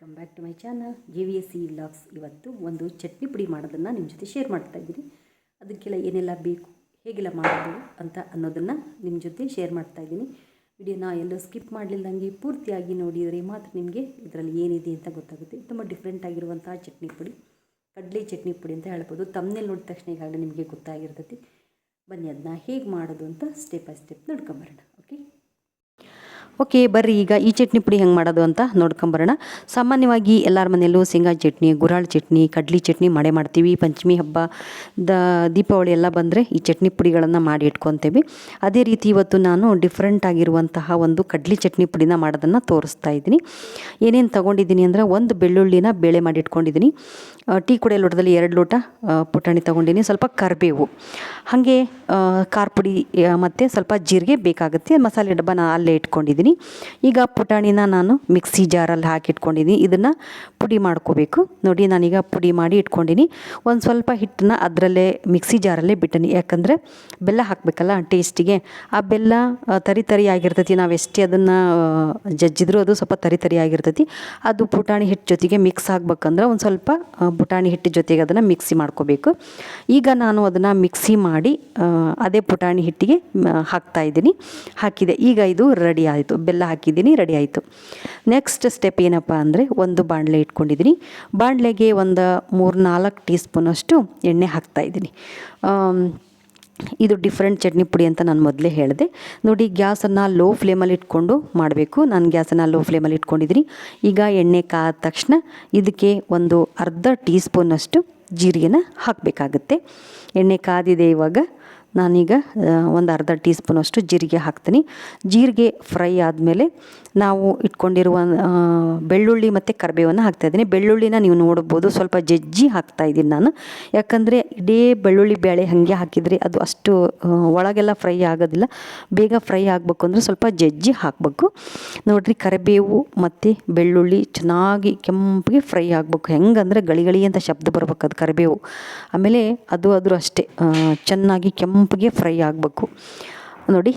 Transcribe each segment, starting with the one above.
Welcome back to my channel G V S C loves ಇವತ್ತು ಒಂದು ಚಟ್ನಿ ಪುಡಿ ಮಾಡೋದನ್ನು ನಿಮ್ಮ ಜೊತೆ ಶೇರ್ ಮಾಡ್ತಾ ಇದ್ದೀನಿ. ಅದಕ್ಕೆಲ್ಲ ಏನೆಲ್ಲ ಬೇಕು, ಹೇಗೆಲ್ಲ ಮಾಡೋದು ಅಂತ ಅನ್ನೋದನ್ನು ನಿಮ್ಮ ಜೊತೆ ಶೇರ್ ಮಾಡ್ತಾ ಇದ್ದೀನಿ. ವಿಡಿಯೋನ ಎಲ್ಲೋ ಸ್ಕಿಪ್ ಮಾಡಲಿಲ್ಲದಂಗೆ ಪೂರ್ತಿಯಾಗಿ ನೋಡಿದರೆ ಮಾತ್ರ ನಿಮಗೆ ಇದರಲ್ಲಿ ಏನಿದೆ ಅಂತ ಗೊತ್ತಾಗುತ್ತೆ. ತುಂಬ ಡಿಫ್ರೆಂಟ್ ಆಗಿರುವಂಥ ಚಟ್ನಿ ಪುಡಿ, ಕಡಲೆ ಚಟ್ನಿ ಪುಡಿ ಅಂತ ಹೇಳ್ಬೋದು. ತಮ್ಮನೇಲಿ ನೋಡಿದ ತಕ್ಷಣ ಈಗಾಗಲೇ ನಿಮಗೆ ಗೊತ್ತಾಗಿರ್ತೈತಿ. ಬನ್ನಿ, ಅದನ್ನ ಹೇಗೆ ಮಾಡೋದು ಅಂತ ಸ್ಟೆಪ್ ಬೈ ಸ್ಟೆಪ್ ನೋಡ್ಕೊಂಬರೋಣ. ಓಕೆ, ಬರ್ರಿ, ಈಗ ಈ ಚಟ್ನಿ ಪುಡಿ ಹೆಂಗೆ ಮಾಡೋದು ಅಂತ ನೋಡ್ಕೊಂಬರೋಣ. ಸಾಮಾನ್ಯವಾಗಿ ಎಲ್ಲರ ಮನೆಯಲ್ಲೂ ಶೇಂಗಾ ಚಟ್ನಿ, ಗುರಾಳ್ ಚಟ್ನಿ, ಕಡ್ಲಿ ಚಟ್ನಿ ಮಾಡೇ ಮಾಡ್ತೀವಿ. ಪಂಚಮಿ ಹಬ್ಬ, ದ, ದೀಪಾವಳಿ ಎಲ್ಲ ಬಂದರೆ ಈ ಚಟ್ನಿ ಪುಡಿಗಳನ್ನು ಮಾಡಿ ಇಟ್ಕೊತೀವಿ. ಅದೇ ರೀತಿ ಇವತ್ತು ನಾನು ಡಿಫ್ರೆಂಟ್ ಆಗಿರುವಂತಹ ಒಂದು ಕಡ್ಲಿ ಚಟ್ನಿ ಪುಡಿನ ಮಾಡೋದನ್ನು ತೋರಿಸ್ತಾ ಇದ್ದೀನಿ. ಏನೇನು ತೊಗೊಂಡಿದ್ದೀನಿ ಅಂದರೆ ಒಂದು ಬೆಳ್ಳುಳ್ಳಿನ ಬೇಳೆ ಮಾಡಿ ಇಟ್ಕೊಂಡಿದ್ದೀನಿ. ಟೀ ಕುಡಿಯ ಲೋಟದಲ್ಲಿ ಎರಡು ಲೋಟ ಪುಟಾಣಿ ತೊಗೊಂಡಿನಿ ಸ್ವಲ್ಪ ಕರಿಬೇವು. ಹಾಗೆ ಖಾರ ಪುಡಿ ಮತ್ತು ಸ್ವಲ್ಪ ಜೀರಿಗೆ ಬೇಕಾಗುತ್ತೆ. ಮಸಾಲೆ ಡಬ್ಬ ನಾನು ಅಲ್ಲೇ ಇಟ್ಕೊಂಡಿದ್ದೀನಿ. ಈಗ ಪುಟಾಣಿನ ನಾನು ಮಿಕ್ಸಿ ಜಾರಲ್ಲಿ ಹಾಕಿ ಇಟ್ಕೊಂಡಿದ್ದೀನಿ ಇದನ್ನು ಪುಡಿ ಮಾಡ್ಕೋಬೇಕು. ನೋಡಿ, ನಾನೀಗ ಪುಡಿ ಮಾಡಿ ಇಟ್ಕೊಂಡಿನಿ ಒಂದು ಸ್ವಲ್ಪ ಹಿಟ್ಟನ್ನ ಅದರಲ್ಲೇ ಮಿಕ್ಸಿ ಜಾರಲ್ಲೇ ಬಿಟ್ಟನಿ. ಯಾಕಂದರೆ ಬೆಲ್ಲ ಹಾಕಬೇಕಲ್ಲ ಟೇಸ್ಟಿಗೆ. ಆ ಬೆಲ್ಲ ತರಿ ತರಿ ಆಗಿರ್ತೈತಿ. ನಾವು ಎಷ್ಟೇ ಅದನ್ನು ಜಜ್ಜಿದ್ರು ಅದು ಸ್ವಲ್ಪ ತರಿ ತರಿ ಆಗಿರ್ತೈತಿ. ಅದು ಪುಟಾಣಿ ಹಿಟ್ಟು ಜೊತೆಗೆ ಮಿಕ್ಸ್ ಆಗ್ಬೇಕಂದ್ರೆ ಒಂದು ಸ್ವಲ್ಪ ಪುಟಾಣಿ ಹಿಟ್ಟು ಜೊತೆಗೆ ಅದನ್ನು ಮಿಕ್ಸಿ ಮಾಡ್ಕೋಬೇಕು. ಈಗ ನಾನು ಅದನ್ನು ಮಿಕ್ಸಿ ಮಾಡಿ ಅದೇ ಪುಟಾಣಿ ಹಿಟ್ಟಿಗೆ ಹಾಕ್ತಾ ಇದ್ದೀನಿ. ಹಾಕಿದೆ. ಈಗ ಇದು ರೆಡಿ ಆಯಿತು. ಬೆಲ್ಲ ಹಾಕಿದ್ದೀನಿ ರೆಡಿ ಆಯಿತು. ನೆಕ್ಸ್ಟ್ ಸ್ಟೆಪ್ ಏನಪ್ಪ ಅಂದರೆ ಒಂದು ಬಾಣಲೆ ಇಟ್ಕೊಂಡಿದ್ದೀನಿ. ಬಾಣಲೆಗೆ ಒಂದು ಮೂರು ನಾಲ್ಕು ಟೀ ಸ್ಪೂನಷ್ಟು ಎಣ್ಣೆ ಹಾಕ್ತಾಯಿದ್ದೀನಿ ಇದು ಡಿಫ್ರೆಂಟ್ ಚಟ್ನಿ ಪುಡಿ ಅಂತ ನಾನು ಮೊದಲೇ ಹೇಳಿದೆ. ನೋಡಿ, ಗ್ಯಾಸನ್ನು ಲೋ ಫ್ಲೇಮಲ್ಲಿ ಇಟ್ಕೊಂಡು ಮಾಡಬೇಕು. ನಾನು ಗ್ಯಾಸನ್ನು ಲೋ ಫ್ಲೇಮಲ್ಲಿ ಇಟ್ಕೊಂಡಿದ್ದೀನಿ. ಈಗ ಎಣ್ಣೆ ಕಾದ ತಕ್ಷಣ ಇದಕ್ಕೆ ಒಂದು ಅರ್ಧ ಟೀ ಸ್ಪೂನಷ್ಟು ಜೀರಿಗೆನ ಹಾಕಬೇಕಾಗುತ್ತೆ. ಎಣ್ಣೆ ಕಾದಿದೆ ಇವಾಗ. ನಾನೀಗ ಒಂದು ಅರ್ಧ ಟೀ ಸ್ಪೂನಷ್ಟು ಜೀರಿಗೆ ಹಾಕ್ತೀನಿ. ಜೀರಿಗೆ ಫ್ರೈ ಆದಮೇಲೆ ನಾವು ಇಟ್ಕೊಂಡಿರುವ ಬೆಳ್ಳುಳ್ಳಿ ಮತ್ತು ಕರಿಬೇವನ್ನು ಹಾಕ್ತಾಯಿದ್ದೀನಿ ಬೆಳ್ಳುಳ್ಳಿನ ನೀವು ನೋಡ್ಬೋದು, ಸ್ವಲ್ಪ ಜಜ್ಜಿ ಹಾಕ್ತಾಯಿದ್ದೀನಿ ನಾನು. ಯಾಕಂದರೆ ಇಡೀ ಬೆಳ್ಳುಳ್ಳಿ ಬೇಳೆ ಹಾಗೆ ಹಾಕಿದರೆ ಅದು ಅಷ್ಟು ಒಳಗೆಲ್ಲ ಫ್ರೈ ಆಗೋದಿಲ್ಲ. ಬೇಗ ಫ್ರೈ ಆಗಬೇಕು ಅಂದರೆ ಸ್ವಲ್ಪ ಜಜ್ಜಿ ಹಾಕಬೇಕು. ನೋಡಿರಿ, ಕರಿಬೇವು ಮತ್ತು ಬೆಳ್ಳುಳ್ಳಿ ಚೆನ್ನಾಗಿ ಕೆಂಪಿಗೆ ಫ್ರೈ ಆಗಬೇಕು. ಹೆಂಗಂದರೆ ಗಳಿಗಳಿ ಗಳಿ ಅಂತ ಶಬ್ದ ಬರ್ಬೇಕು ಅದು ಕರಿಬೇವು. ಆಮೇಲೆ ಅದು ಅದ್ರ ಅಷ್ಟೇ ಚೆನ್ನಾಗಿ ಚೆನ್ನಾಗಿ ಕೆಂಪಿಗೆ ಫ್ರೈ ಆಗಬೇಕು. ನೋಡಿ,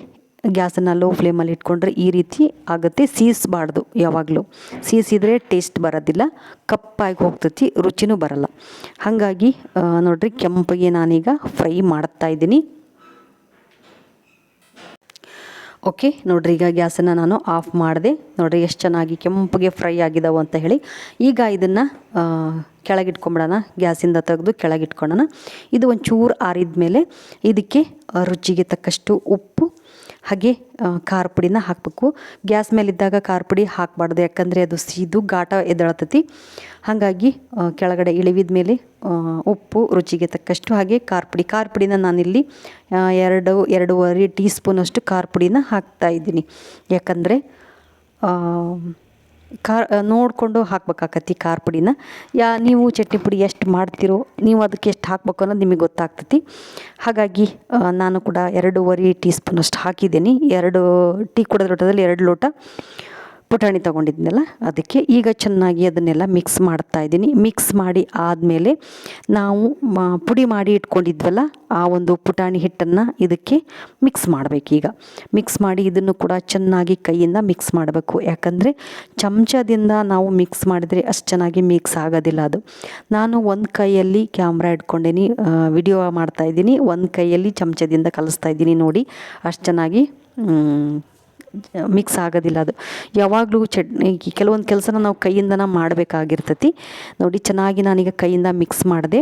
ಗ್ಯಾಸನ್ನು ಲೋ ಫ್ಲೇಮಲ್ಲಿ ಇಟ್ಕೊಂಡ್ರೆ ಈ ರೀತಿ ಆಗುತ್ತೆ, ಸೀಸಬಾರ್ದು ಯಾವಾಗಲೂ. ಸೀಸಿದರೆ ಟೇಸ್ಟ್ ಬರೋದಿಲ್ಲ, ಕಪ್ಪಾಗಿ ಹೋಗ್ತೈತಿ, ರುಚಿನೂ ಬರಲ್ಲ. ಹಾಗಾಗಿ ನೋಡ್ರಿ, ಕೆಂಪಿಗೆ ನಾನೀಗ ಫ್ರೈ ಮಾಡ್ತಾ ಇದ್ದೀನಿ. ಓಕೆ ನೋಡಿರಿ, ಈಗ ಗ್ಯಾಸನ್ನು ನಾನು ಆಫ್ ಮಾಡಿದೆ. ನೋಡಿರಿ, ಎಷ್ಟು ಚೆನ್ನಾಗಿ ಕೆಂಪಗೆ ಫ್ರೈ ಆಗಿದಾವೆ ಅಂತ ಹೇಳಿ. ಈಗ ಇದನ್ನು ಕೆಳಗಿಟ್ಕೊಂಬಿಡೋಣ, ಗ್ಯಾಸಿಂದ ತೆಗೆದು ಕೆಳಗಿಟ್ಕೊಳ್ಳೋಣ ಇದು ಒಂಚೂರು ಆರಿದ ಮೇಲೆ ಇದಕ್ಕೆ ರುಚಿಗೆ ತಕ್ಕಷ್ಟು ಉಪ್ಪು, ಹಾಗೆ ಖಾರ ಪುಡಿನ ಹಾಕಬೇಕು. ಗ್ಯಾಸ್ ಮೇಲಿದ್ದಾಗ ಖಾರ ಪುಡಿ ಹಾಕಬಾರ್ದು, ಯಾಕಂದರೆ ಅದು ಸೀದು ಘಾಟ ಎದ್ದೇಳತೈತಿ ಹಾಗಾಗಿ ಕೆಳಗಡೆ ಇಳಿವಿದ ಮೇಲೆ ಉಪ್ಪು, ರುಚಿಗೆ ತಕ್ಕಷ್ಟು ಹಾಗೆ ಖಾರ ಪುಡಿ ಖಾರ ಪುಡಿನ ನಾನಿಲ್ಲಿ ಎರಡು, ಎರಡೂವರೆ ಟೀ ಸ್ಪೂನಷ್ಟು ಖಾರ ಪುಡಿನ ಹಾಕ್ತಾ ಇದ್ದೀನಿ. ಯಾಕಂದರೆ ಖಾರ ನೋಡಿಕೊಂಡು ಹಾಕ್ಬೇಕಾಕತಿ ಖಾರ ಪುಡಿನ ಯಾ, ನೀವು ಚಟ್ನಿ ಪುಡಿ ಎಷ್ಟು ಮಾಡ್ತೀರೋ, ನೀವು ಅದಕ್ಕೆ ಎಷ್ಟು ಹಾಕ್ಬೇಕು ಅನ್ನೋದು ನಿಮಗೆ ಗೊತ್ತಾಗ್ತೈತಿ. ಹಾಗಾಗಿ ನಾನು ಕೂಡ ಎರಡೂವರೆ ಟೀ ಸ್ಪೂನಷ್ಟು ಹಾಕಿದ್ದೀನಿ. ಎರಡು ಟೀ ಕುಡಿದ ಲೋಟದಲ್ಲಿ ಎರಡು ಲೋಟ. ಪುಟಾಣಿ ತೊಗೊಂಡಿದ್ನಲ್ಲ, ಅದಕ್ಕೆ ಈಗ ಚೆನ್ನಾಗಿ ಅದನ್ನೆಲ್ಲ ಮಿಕ್ಸ್ ಮಾಡ್ತಾ ಇದ್ದೀನಿ. ಮಿಕ್ಸ್ ಮಾಡಿ ಆದಮೇಲೆ ನಾವು ಪುಡಿ ಮಾಡಿ ಇಟ್ಕೊಂಡಿದ್ವಲ್ಲ, ಆ ಒಂದು ಪುಟಾಣಿ ಹಿಟ್ಟನ್ನು ಇದಕ್ಕೆ ಮಿಕ್ಸ್ ಮಾಡಬೇಕೀಗ ಮಿಕ್ಸ್ ಮಾಡಿ ಇದನ್ನು ಕೂಡ ಚೆನ್ನಾಗಿ ಕೈಯಿಂದ ಮಿಕ್ಸ್ ಮಾಡಬೇಕು. ಯಾಕಂದರೆ ಚಮಚದಿಂದ ನಾವು ಮಿಕ್ಸ್ ಮಾಡಿದರೆ ಅಷ್ಟು ಚೆನ್ನಾಗಿ ಮಿಕ್ಸ್ ಆಗೋದಿಲ್ಲ ಅದು. ನಾನು ಒಂದು ಕೈಯಲ್ಲಿ ಕ್ಯಾಮ್ರಾ ಇಟ್ಕೊಂಡೇನಿ ವಿಡಿಯೋ ಮಾಡ್ತಾ ಇದ್ದೀನಿ. ಒಂದು ಕೈಯಲ್ಲಿ ಚಮಚದಿಂದ ಕಲಿಸ್ತಾ ಇದ್ದೀನಿ ನೋಡಿ, ಅಷ್ಟು ಚೆನ್ನಾಗಿ ಮಿಕ್ಸ್ ಆಗೋದಿಲ್ಲ ಅದು. ಯಾವಾಗಲೂ ಚಟ್ನಿ ಕೆಲವೊಂದು ಕೆಲಸನ ನಾವು ಕೈಯಿಂದನೇ ಮಾಡಬೇಕಾಗಿರ್ತತಿ. ನೋಡಿ, ಚೆನ್ನಾಗಿ ನಾನೀಗ ಕೈಯಿಂದ ಮಿಕ್ಸ್ ಮಾಡಿದೆ.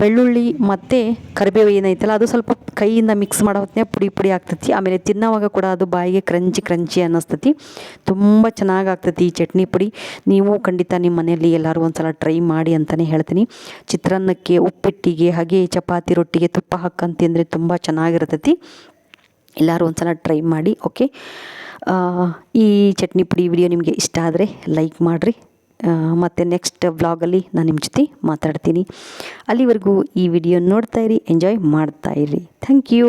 ಬೆಳ್ಳುಳ್ಳಿ ಮತ್ತು ಕರಿಬೇವು ಏನೈತಲ್ಲ, ಅದು ಸ್ವಲ್ಪ ಕೈಯಿಂದ ಮಿಕ್ಸ್ ಮಾಡೋ ಹೊತ್ತಿನ ಪುಡಿ ಪುಡಿ ಆಗ್ತತಿ. ಆಮೇಲೆ ತಿನ್ನೋವಾಗ ಕೂಡ ಅದು ಬಾಯಿಗೆ ಕ್ರಂಚಿ ಕ್ರಂಚಿ ಅನ್ನಿಸ್ತತಿ. ತುಂಬ ಚೆನ್ನಾಗಿ ಆಗ್ತೈತಿ ಈ ಚಟ್ನಿ ಪುಡಿ. ನೀವು ಖಂಡಿತ ನಿಮ್ಮ ಮನೆಯಲ್ಲಿ ಎಲ್ಲರೂ ಒಂದು ಸಲ ಟ್ರೈ ಮಾಡಿ ಅಂತಲೇ ಹೇಳ್ತೀನಿ. ಚಿತ್ರಾನ್ನಕ್ಕೆ ಉಪ್ಪಿಟ್ಟಿಗೆ, ಹಾಗೆ ಚಪಾತಿ ರೊಟ್ಟಿಗೆ ತುಪ್ಪ ಹಾಕಂತಿ ತಿಂದರೆ ತುಂಬ ಚೆನ್ನಾಗಿರ್ತೈತಿ. ಎಲ್ಲರೂ ಒಂದು ಸಲ ಟ್ರೈ ಮಾಡಿ, ಓಕೆ? ಈ ಚಟ್ನಿ ಪುಡಿ ವಿಡಿಯೋ ನಿಮಗೆ ಇಷ್ಟ ಆದರೆ ಲೈಕ್ ಮಾಡಿರಿ. ಮತ್ತು ನೆಕ್ಸ್ಟ್ ವ್ಲಾಗಲ್ಲಿ ನಾನು ನಿಮ್ಮ ಜೊತೆ ಮಾತಾಡ್ತೀನಿ. ಅಲ್ಲಿವರೆಗೂ ಈ ವಿಡಿಯೋ ನೋಡ್ತಾಯಿರಿ ಎಂಜಾಯ್ ಮಾಡ್ತಾ ಇರಿ. Thank you.